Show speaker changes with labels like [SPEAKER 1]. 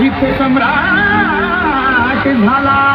[SPEAKER 1] साहित्य सम्राट झाला.